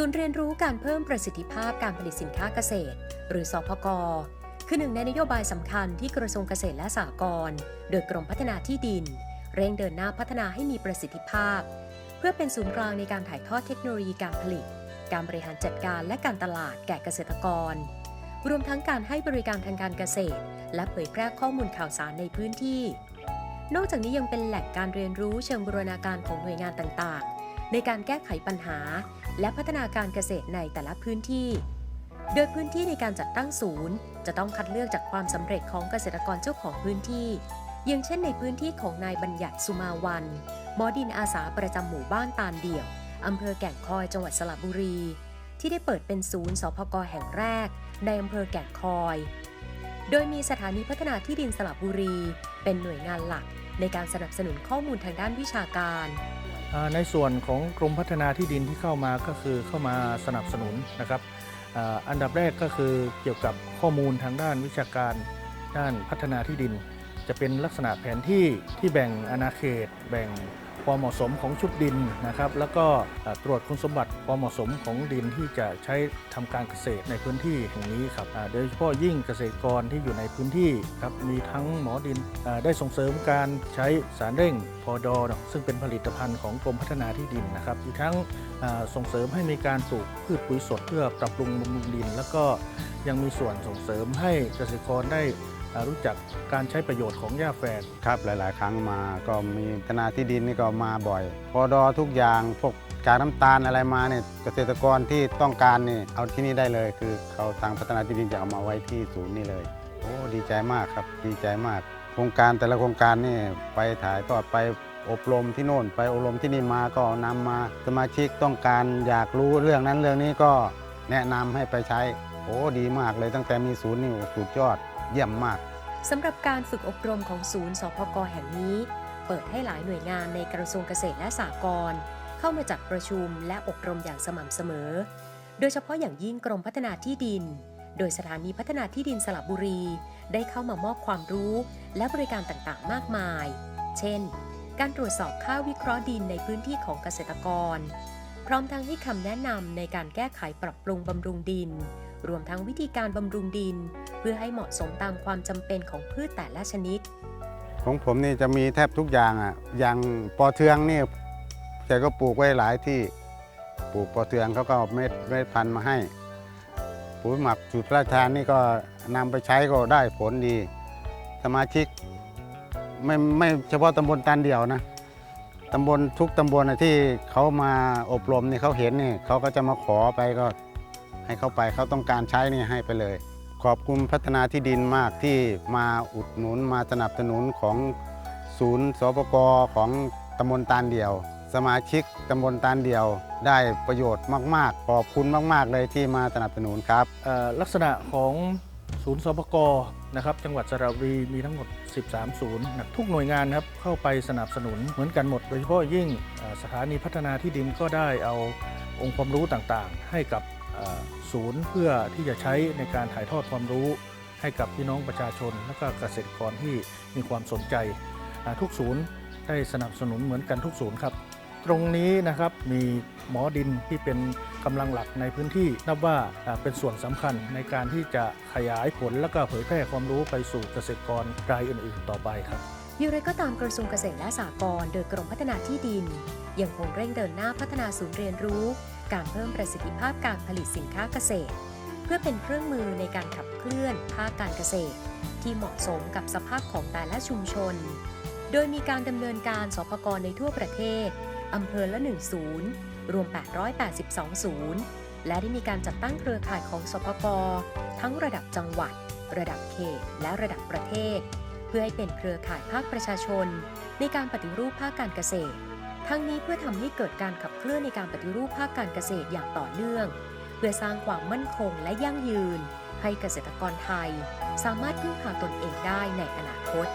ศูนย์เรียนรู้การเพิ่มประสิทธิภาพการผลิตสินค้าเกษตร หรือสพกคือหนึ่งในนโยบายสำคัญที่กระทรวงเกษตรและสหกรณ์โดยกรมพัฒนาที่ดิน เร่งเดินหน้าพัฒนาให้มีประสิทธิภาพ เพื่อเป็นศูนย์กลางในการถ่ายทอดเทคโนโลยีการผลิต การบริหารจัดการและการตลาดแก่เกษตรกร รวมทั้งการให้บริการทางการเกษตร และเผยแพร่ข้อมูลข่าวสารในพื้นที่ นอกจากนี้ยังเป็นแหล่งการเรียนรู้เชิงบูรณาการของหน่วยงานต่างๆ ในการแก้ไขปัญหา และพัฒนาการเกษตรในแต่ละพื้นที่ โดยพื้นที่ในการจัดตั้งศูนย์ จะต้องคัดเลือกจากความสำเร็จของเกษตรกรเจ้าของพื้นที่ อย่างเช่นในพื้นที่ของนายบัญญัติสุมาวัน หมอดินอาสาประจำหมู่บ้านตาลเดี่ยวอำเภอแก่งคอยจังหวัดสระบุรี ที่ได้เปิดเป็นศูนย์สพกแห่งแรก ในอำเภอแก่งคอย โดยมีสถานีพัฒนาที่ดินสระบุรี เป็นหน่วยงานหลักในการสนับสนุนข้อมูลทางด้านวิชาการ ในส่วนของกรมพัฒนาที่ดินที่เข้ามาก็คือเข้ามาสนับสนุนนะครับอันดับแรกก็คือเกี่ยวกับข้อมูลทางด้านวิชาการด้านพัฒนาที่ดิน จะเป็นลักษณะแผนที่ที่แบ่งอาณาเขต แบ่ง ความเหมาะสมของชุดดินนะครับ แล้วก็ตรวจคุณสมบัติความเหมาะสมของดินที่จะใช้ทำการเกษตรในพื้นที่แห่งนี้ครับโดยเฉพาะยิ่งเกษตรกรที่อยู่ในพื้นที่ครับมีทั้งหมอดินได้ส่งเสริมการใช้สารเร่งพอดอซึ่งเป็นผลิตภัณฑ์ของกรมพัฒนาที่ดินนะครับอีกทั้งส่งเสริมให้มีการปลูกพืชปุ๋ยสดเพื่อปรับปรุงบำรุงดิน แล้วก็ยังมีส่วนส่งเสริมให้เกษตรกรได้ รู้จักการใช้ประโยชน์ของหญ้าแฝกครับหลาย ๆ ครั้งมาก็มีธนาที่ดินนี่ก็มาบ่อย พอดอทุกอย่างพวกกากน้ำตาลอะไรมาเนี่ยเกษตรกรที่ต้องการนี่เอาที่นี่ได้เลย คือเขาทางพัฒนาที่ดินจะเอามาไว้ที่ศูนย์นี่เลยโอ้ดีใจมากครับดีใจมาก โครงการแต่ละโครงการนี่ไปถ่ายทอดไปอบรมที่โน่น ไปอบรมที่นี่มาก็นำมาสมาชิกต้องการอยากรู้เรื่องนั้นเรื่องนี้ก็แนะนำให้ไปใช้โอ้ดีมากเลยตั้งแต่มีศูนย์นี่สุดยอด เยี่ยมมากสำหรับการฝึกอบรมของศูนย์สพกแห่งนี้ เปิดให้หลายหน่วยงานในกระทรวงเกษตรและสหกรณ์เข้ามาจัดประชุมและอบรมอย่างสม่ำเสมอ โดยเฉพาะอย่างยิ่งกรมพัฒนาที่ดิน โดยสถานีพัฒนาที่ดินสระบุรี ได้เข้ามามอบความรู้ และบริการต่างๆ มากมาย เช่น การตรวจสอบค่าวิเคราะห์ดินในพื้นที่ของเกษตรกร พร้อมทั้งให้คำแนะนำในการแก้ไขปรับปรุงบำรุงดิน รวมทั้งวิธีการบำรุงดิน เพื่อให้เหมาะสมตามความจำเป็นของพืชแต่ละชนิด ของผมนี่จะมีแทบทุกอย่างอะ อย่างปอเทืองนี่แกก็ปลูกไว้หลายที่ปลูกปอเทืองเขาก็เอาเม็ดเม็ดพันธุ์มาให้ปุ๋ยหมักสูตรระราชทานนี่ก็นำไปใช้ก็ได้ผลดี สมาชิกไม่ไม่เฉพาะตำบลตันเดียวนะตำบลทุกตำบลนะที่เขามาอบรมนี่เขาเห็นนี่เขาก็จะมาขอไปก็ให้เขาไปเขาต้องการใช้นี่ให้ไปเลย ขอบคุณพัฒนาที่ดินมากที่มาอุดหนุนมาสนับสนุนของศูนย์สปกของตำบลตาลเดียว สมาชิกตำบลตาลเดียว ได้ประโยชน์มาก ๆ ขอบคุณมาก ๆ เลยที่มาสนับสนุนครับลักษณะของศูนย์สปกนะครับจังหวัดสระบุรีมีทั้งหมด 13 ศูนย์ทุกหน่วยงานครับเข้าไปสนับสนุนเหมือนกันหมด โดยเฉพาะยิ่งสถานีพัฒนาที่ดินก็ได้เอาองค์ความรู้ต่างๆ ให้กับ ศูนย์เพื่อที่จะใช้ในการถ่ายทอดความรู้ให้กับพี่น้องประชาชน และก็เกษตรกรที่มีความสนใจ ทุกศูนย์ได้สนับสนุนเหมือนกันทุกศูนย์ครับ ตรงนี้นะครับมีหมอดินที่เป็นกำลังหลักในพื้นที่นับว่าเป็นส่วนสำคัญในการที่จะขยายผลและก็เผยแพร่ความรู้ไปสู่เกษตรกรรายอื่น ๆ ต่อไปครับอย่างไรก็ตามกระทรวงเกษตรและสหกรณ์โดยกรมพัฒนาที่ดิน ยังคงเร่งเดินหน้าพัฒนาศูนย์เรียนรู้ การเพิ่มประสิทธิภาพการผลิตสินค้าเกษตร เพื่อเป็นเครื่องมือในการขับเคลื่อนภาคการเกษตร ที่เหมาะสมกับสภาพของแต่ละชุมชน โดยมีการดำเนินการสพกรในทั่วประเทศอำเภอละ 1 ศูนย์ รวม 882 ศูนย์ และได้มีการจัดตั้งเครือข่ายของสพกทั้งระดับจังหวัด ระดับเขต และระดับประเทศ เพื่อให้เป็นเครือข่ายภาคประชาชน ในการปฏิรูปภาคการเกษตร ทั้งนี้เพื่อทำให้เกิดการขับเคลื่อนในการปฏิรูปภาคการเกษตรอย่างต่อเนื่อง เพื่อสร้างความมั่นคงและยั่งยืน ให้เกษตรกรไทย สามารถพึ่งพาตนเองได้ในอนาคต